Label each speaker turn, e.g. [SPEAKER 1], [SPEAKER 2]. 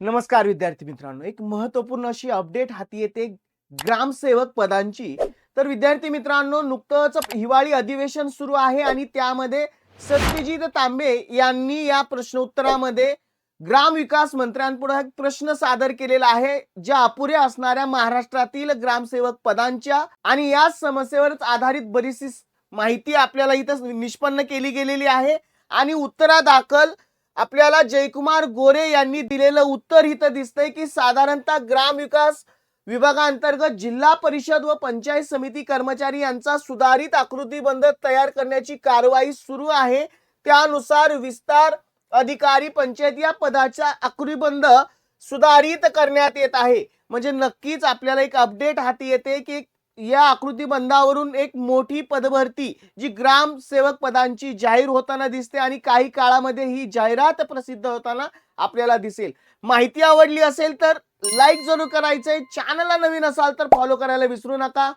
[SPEAKER 1] नमस्कार विद्यार्थी मित्रांनो. एक महत्त्वपूर्ण अशी अपडेट हाती येते ग्रामसेवक पदांची. तर विद्यार्थी मित्रांनो नुकतंच हिवाळी अधिवेशन सुरू आहे आणि त्यामध्ये सत्यजित तांबे यांनी या प्रश्नोत्तरामध्ये ग्रामविकास मंत्र्यांपुढे एक प्रश्न सादर केलेला आहे ज्या अपुऱ्या असणाऱ्या महाराष्ट्रातील ग्रामसेवक पदांच्या आणि या समस्येवरच आधारित बरीचशी माहिती आपल्याला इथं निष्पन्न केली गेलेली आहे. आणि उत्तरादाखल आपल्याला जयकुमार गोरे यांनी दिलेलं उत्तर इथं दिसतंय की साधारणतः ग्रामविकास विभागांतर्गत जिल्हा परिषद व पंचायत समिती कर्मचारी यांचा सुधारित आकृतीबंध तयार करण्याची कारवाई सुरू आहे. त्यानुसार विस्तार अधिकारी पंचायत या पदाचा आकृतीबंध सुधारित करण्यात येत आहे. म्हणजे नक्कीच आपल्याला एक अपडेट हाती येते की या आकृतीबंधावरून एक मोठी पदभरती जी ग्रामसेवक पदांची जाहीर होताना दिसते आणि काही काळामध्ये ही जाहिरात प्रसिद्ध होताना आपल्याला दिसेल. माहिती आवडली असेल तर लाईक जरूर करायचंय. चॅनलला नवीन असाल तर फॉलो करायला विसरू नका.